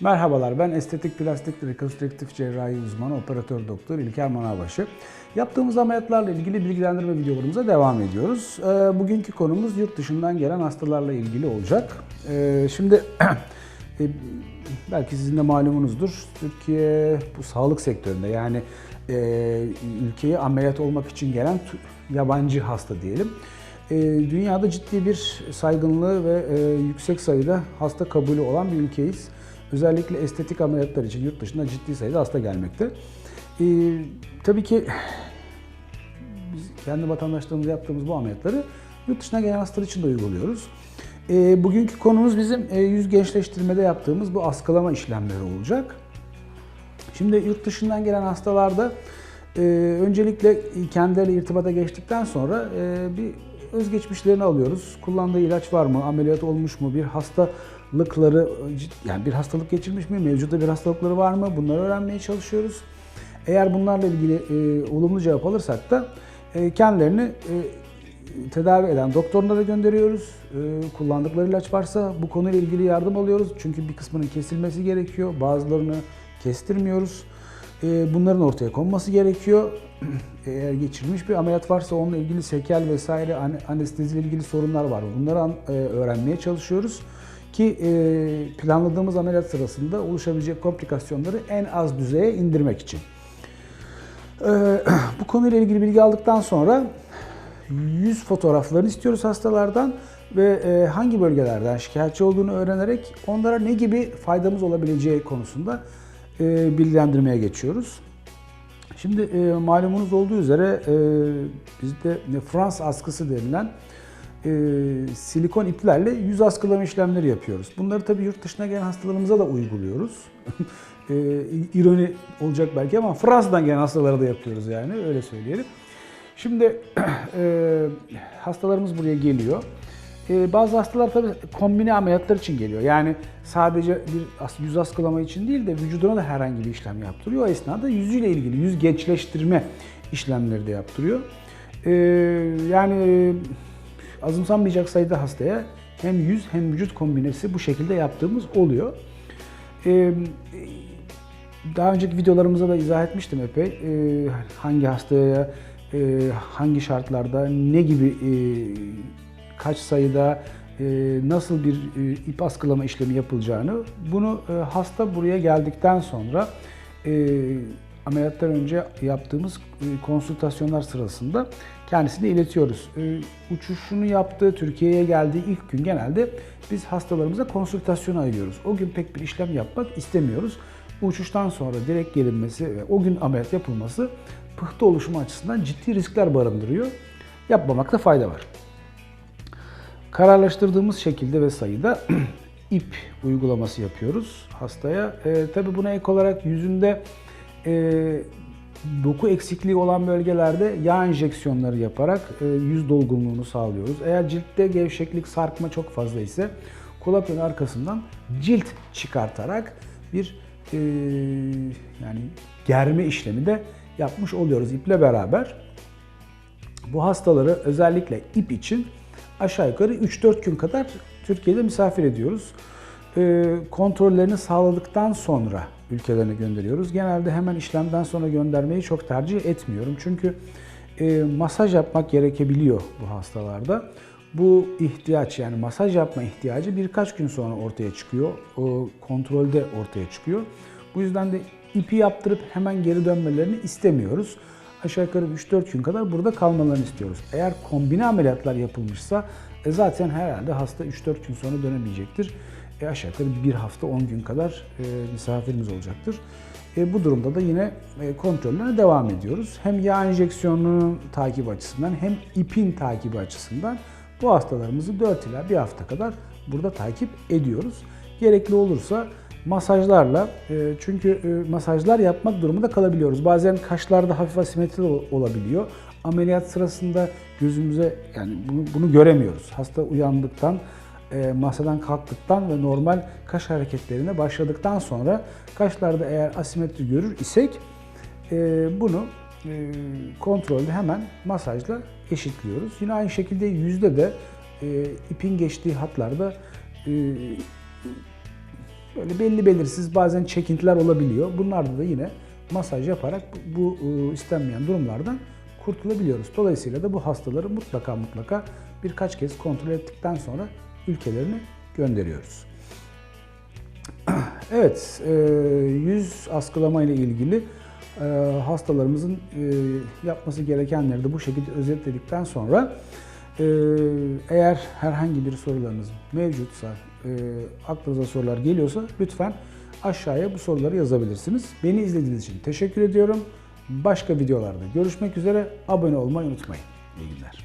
Merhabalar, ben estetik plastik rekonstrüktif cerrahi uzmanı operatör doktor İlker Manavbaşı. Yaptığımız ameliyatlarla ilgili bilgilendirme videolarımıza devam ediyoruz. Ee, Bugünkü konumuz yurt dışından gelen hastalarla ilgili olacak. Ee, Şimdi e, belki sizin de malumunuzdur, Türkiye bu sağlık sektöründe yani e, ülkeye ameliyat olmak için gelen yabancı hasta diyelim. E, Dünyada ciddi bir saygınlığı ve yüksek sayıda hasta kabulü olan bir ülkeyiz. Özellikle estetik ameliyatlar için yurt dışında ciddi sayıda hasta gelmekte. E, tabii ki biz kendi vatandaşlarımıza yaptığımız bu ameliyatları yurt dışına gelen hastalar için de uyguluyoruz. E, bugünkü konumuz bizim e, yüz gençleştirmede yaptığımız bu askılama işlemleri olacak. Şimdi yurt dışından gelen hastalarda e, öncelikle kendileriyle irtibata geçtikten sonra e, bir özgeçmişlerini alıyoruz. Kullandığı ilaç var mı, ameliyat olmuş mu, bir hastalıkları, yani bir hastalık geçirmiş mi, mevcutta bir hastalıkları var mı bunları öğrenmeye çalışıyoruz. Eğer bunlarla ilgili e, olumlu cevap alırsak da e, kendilerini e, tedavi eden doktorlara gönderiyoruz. E, kullandıkları ilaç varsa bu konuyla ilgili yardım alıyoruz. Çünkü bir kısmının kesilmesi gerekiyor. Bazılarını kestirmiyoruz. E, bunların ortaya konması gerekiyor. Eğer geçirilmiş bir ameliyat varsa onunla ilgili sekel vesaire ane- anesteziyle ilgili sorunlar var. Bunları e, öğrenmeye çalışıyoruz ki e, planladığımız ameliyat sırasında oluşabilecek komplikasyonları en az düzeye indirmek için. Ee, bu konuyla ilgili bilgi aldıktan sonra yüz fotoğraflarını istiyoruz hastalardan ve e, hangi bölgelerden şikayetçi olduğunu öğrenerek onlara ne gibi faydamız olabileceği konusunda e, bilgilendirmeye geçiyoruz. Şimdi e, malumunuz olduğu üzere e, bizde Frans askısı denilen e, silikon iplerle yüz askılama işlemleri yapıyoruz. Bunları tabii yurt dışına gelen hastalarımıza da uyguluyoruz. e, ironi olacak belki ama Fransa'dan gelen hastalara da yapıyoruz yani öyle söyleyelim. Şimdi e, hastalarımız buraya geliyor. E, bazı hastalar tabii kombine ameliyatlar için geliyor. Yani sadece bir yüz askılama için değil de vücuduna da herhangi bir işlem yaptırıyor. O esnada yüzüyle ilgili yüz gençleştirme işlemleri de yaptırıyor. E, yani azımsanmayacak sayıda hastaya hem yüz hem vücut kombinesi bu şekilde yaptığımız oluyor. E, daha önceki videolarımızda da izah etmiştim epey. E, hangi hastaya, e, hangi şartlarda, ne gibi e, kaç sayıda e, nasıl bir e, ip askılama işlemi yapılacağını bunu e, hasta buraya geldikten sonra e, ameliyattan önce yaptığımız e, konsültasyonlar sırasında kendisine iletiyoruz. E, uçuşunu yaptığı, Türkiye'ye geldiği ilk gün genelde biz hastalarımıza konsültasyon ayırıyoruz. O gün pek bir işlem yapmak istemiyoruz. Uçuştan sonra direkt gelinmesi ve o gün ameliyat yapılması pıhtı oluşumu açısından ciddi riskler barındırıyor. Yapmamakta fayda var. Kararlaştırdığımız şekilde ve sayıda ip uygulaması yapıyoruz hastaya. E, tabii buna ek olarak yüzünde e, doku eksikliği olan bölgelerde yağ enjeksiyonları yaparak e, yüz dolgunluğunu sağlıyoruz. Eğer ciltte gevşeklik, sarkma çok fazla ise kulak önü arkasından cilt çıkartarak bir e, yani germe işlemi de yapmış oluyoruz iple beraber. Bu hastaları özellikle ip için aşağı yukarı 3-4 gün kadar Türkiye'de misafir ediyoruz. Ee, kontrollerini sağladıktan sonra ülkelerine gönderiyoruz. Genelde hemen işlemden sonra göndermeyi çok tercih etmiyorum. Çünkü e, masaj yapmak gerekebiliyor bu hastalarda. Bu ihtiyaç yani masaj yapma ihtiyacı birkaç gün sonra ortaya çıkıyor. Kontrolde ortaya çıkıyor. Bu yüzden de ipi yaptırıp hemen geri dönmelerini istemiyoruz aşağı yukarı 3-4 gün kadar burada kalmalarını istiyoruz. Eğer kombine ameliyatlar yapılmışsa e, zaten herhalde hasta 3-4 gün sonra dönemeyecektir. E, aşağı yukarı bir hafta 10 gün kadar e, misafirimiz olacaktır. E, bu durumda da yine e, kontrollerine devam ediyoruz. Hem yağ enjeksiyonunun takip açısından hem ipin takibi açısından bu hastalarımızı 4 ila 1 hafta kadar burada takip ediyoruz. Gerekli olursa masajlarla e, çünkü e, masajlar yapmak durumunda kalabiliyoruz. Bazen kaşlarda hafif asimetri ol- olabiliyor. Ameliyat sırasında gözümüze yani bunu, bunu göremiyoruz. Hasta uyandıktan, masadan kalktıktan ve normal kaş hareketlerine başladıktan sonra kaşlarda eğer asimetri görür isek e, bunu e, kontrolde hemen masajla eşitliyoruz. Yine aynı şekilde yüzde de e, ipin geçtiği hatlarda e, böyle belli belirsiz bazen çekintiler olabiliyor. Bunlarda da yine masaj yaparak bu, e, istenmeyen durumlardan kurtulabiliyoruz. Dolayısıyla da bu hastaları mutlaka mutlaka birkaç kez kontrol ettikten sonra ülkelerine gönderiyoruz. Evet, e, yüz askılama ile ilgili e, hastalarımızın e, yapması gerekenleri de bu şekilde özetledikten sonra e, eğer herhangi bir sorularınız mevcutsa, e, aklınıza sorular geliyorsa lütfen aşağıya bu soruları yazabilirsiniz. Beni izlediğiniz için teşekkür ediyorum. Başka videolarda görüşmek üzere. Abone olmayı unutmayın. İyi günler.